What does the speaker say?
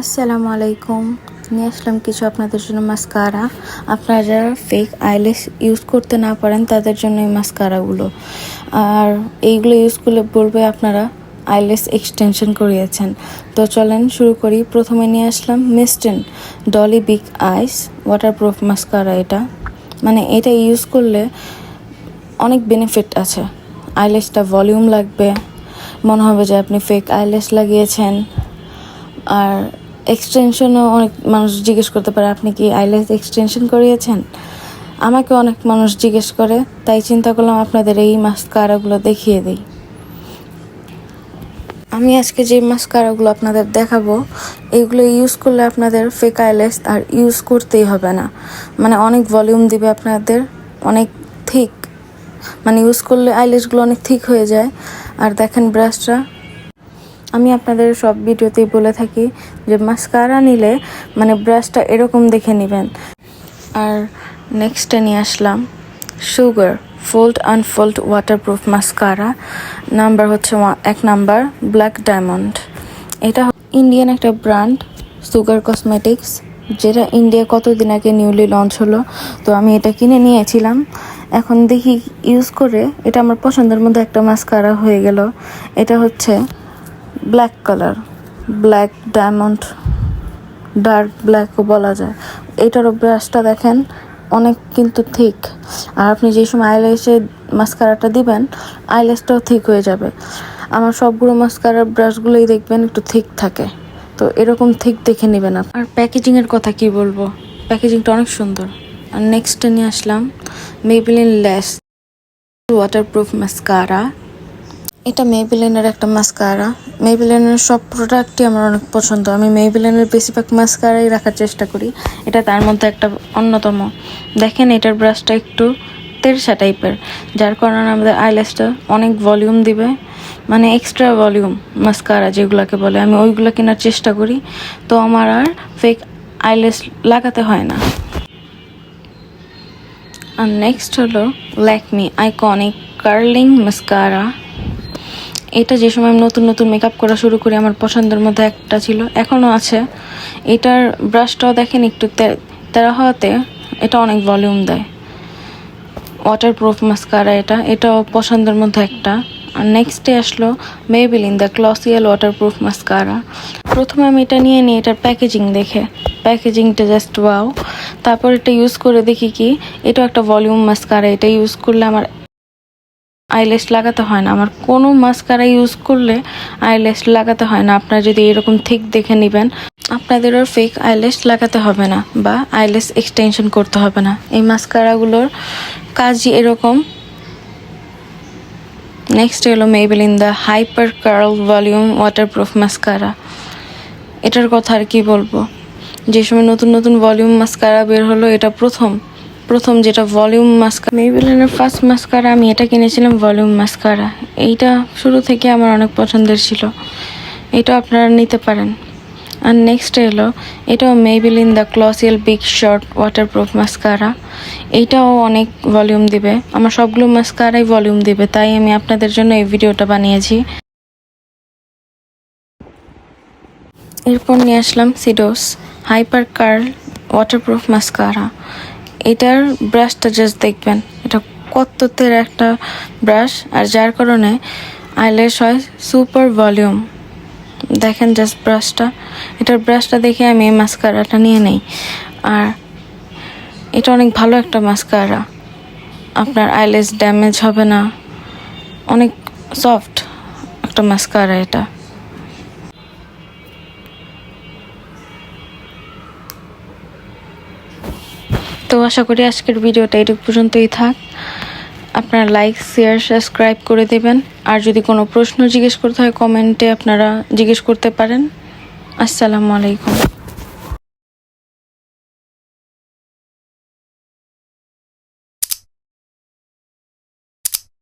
আসসালামু আলাইকুম। নিয়ে আসলাম কিছু আপনাদের জন্য মাস্কারা আপনারা যারা ফেক আইলেস ইউজ করতে না পারেন, তাদের জন্য এই মাস্কারাগুলো আর এইগুলো ইউজ করলে বলবে আপনারা আইলেস এক্সটেনশন করিয়েছেন। তো চলেন শুরু করি। প্রথমে নিয়ে আসলাম Mistine dolly big eyes waterproof mascara এটা। মানে এটা ইউজ করলে অনেক বেনিফিট আছে। আইলেসটা ভলিউম লাগবে। মনে হবে যে আপনি ফেক আইলেস লাগিয়েছেন। আর এক্সটেনশনও অনেক মানুষ জিজ্ঞেস করতে পারে, আপনি কি আইলেস এক্সটেনশন করিয়েছেন? আমাকে অনেক মানুষ জিজ্ঞেস করে, তাই চিন্তা করলাম আপনাদের এই মাস্কারাগুলো দেখিয়ে দিই। আমি আজকে যে মাস্কারাগুলো আপনাদের দেখাবো এইগুলো ইউজ করলে আপনাদের ফেক আইলেস আর ইউজ করতেই হবে না। মানে অনেক ভলিউম দিবে আপনাদের, অনেক থিক মানে ইউজ করলে আইলেসগুলো অনেক থিক হয়ে যায়। আর দেখেন ব্রাশটা আমি আপনাদের সব ভিডিওতেই বলে থাকি যে মাস্কারা নিলে মানে ব্রাশটা এরকম দেখে নেবেন। আর নেক্সটে নিয়ে আসলাম sugar fold unfold waterproof mascara number হচ্ছে এক নাম্বার ব্ল্যাক ডায়মন্ড এটা ইন্ডিয়ান একটা ব্র্যান্ড সুগার কসমেটিক্স যেটা ইন্ডিয়া কতদিন আগে নিউলি লঞ্চ হলো, তো আমি এটা কিনে নিয়েছিলাম। এখন দেখি ইউজ করে, এটা আমার পছন্দের মধ্যে একটা মাস্কারা হয়ে গেল। এটা হচ্ছে black colour black diamond dark ব্ল্যাকও বলা যায়। এটারও ব্রাশটা দেখেন, অনেক কিন্তু থিক আর আপনি যে সময় আইল্যাশে মাস্কারাটা দিবেন আইল্যাশটাও থিক হয়ে যাবে। আমার সবগুলো মাস্কারার ব্রাশগুলোই দেখবেন একটু থিক থাকে। তো এরকম থিক দেখে নেবেন আর প্যাকেজিংয়ের কথা কি বলব? প্যাকেজিংটা অনেক সুন্দর। আর নেক্সটে নিয়ে আসলাম মেবিলিন লেস ওয়াটারপ্রুফ মাস্কারা এটা মেবিলেনের একটা মাস্কারা মেবিলেনের সব প্রোডাক্টই আমার অনেক পছন্দ। আমি মেবিলেনের বেশিরভাগ মাস্কারাই রাখার চেষ্টা করি। এটা তার মধ্যে একটা অন্যতম। দেখেন এটার ব্রাশটা একটু তেরসা টাইপের যার কারণে আমাদের আইল্যাশটা অনেক ভলিউম দিবে। মানে এক্সট্রা ভলিউম মাস্কারা যেগুলোকে বলে। আমি ওইগুলো কেনার চেষ্টা করি। তো আমার আর ফেক আইল্যাশ লাগাতে হয় না। আর নেক্সট হলো ল্যাকমি আইকনিক কার্লিং মাস্কারা এটা যে সময় আমি নতুন নতুন মেকআপ করা শুরু করি, আমার পছন্দের মধ্যে একটা ছিল এখনও আছে। এটার ব্রাশটাও দেখেন একটু তেরা হওয়াতে এটা অনেক ভলিউম দেয়। ওয়াটারপ্রুফ মাস্কারা এটা, এটাও পছন্দের মধ্যে একটা। আর নেক্সটে আসলো Maybelline the colossal waterproof mascara প্রথমে আমি এটা নিয়ে নিই, এটার প্যাকেজিং দেখে। প্যাকেজিংটা জাস্ট ওয়াও তারপর এটা ইউজ করে দেখি কি, এটাও একটা ভলিউম মাস্কারা এটা ইউজ করলে আমার আইল্যাশ লাগাতে হয় না। আমার কোনো মাস্কারা ইউজ করলে আইল্যাশ লাগাতে হয় না। আপনারা যদি এরকম ঠিক দেখে নেবেন, আপনাদের আর ফেক আইল্যাশ লাগাতে হবে না বা আইল্যাশ এক্সটেনশন করতে হবে না। এই মাস্কারাগুলোর কাজই এরকম। নেক্সট হলো Maybelline the hyper curl volume waterproof mascara এটার কথা আর কি বলব? যে সময় নতুন নতুন ভলিউম মাস্কারা বের হলো, এটা প্রথম। প্রথম যেটা ভলিউম মাস্কারা মেবেলিনের ফার্স্ট মাস্কারা আমি এটা কিনেছিলাম ভলিউম মাস্কারা এইটা শুরু থেকে আমার অনেক পছন্দের ছিল। এটা আপনারা নিতে পারেন। আর নেক্সট এলো, এটাও Maybelline the colossal big shot waterproof mascara এইটাও অনেক ভলিউম দিবে। আমার সবগুলো মাস্কারাই ভলিউম দিবে। তাই আমি আপনাদের জন্য এই ভিডিওটা বানিয়েছি। এরপর নিয়ে আসলাম সিডোস হাইপার কার্ল ওয়াটারপ্রুফ মাস্কারা এটার ব্রাশটা জাস্ট দেখবেন। এটা কততের একটা ব্রাশ আর যার কারণে আইল্যাশ হয় সুপার ভলিউম দেখেন জাস্ট ব্রাশটা এটার ব্রাশটা দেখে আমি এই মাস্কারাটা নিয়ে নেই। আর এটা অনেক ভালো একটা মাস্কারা আপনার আইলেস ড্যামেজ হবে না। অনেক সফট একটা মাস্কারা এটা। তো আশা করি আজকের ভিডিওটা এটুকু পর্যন্তই থাক। আপনারা লাইক শেয়ার সাবস্ক্রাইব করে দেবেন। আর যদি কোনো প্রশ্ন জিজ্ঞেস করতে হয় কমেন্টে আপনারা জিজ্ঞেস করতে পারেন। আসসালামু আলাইকুম।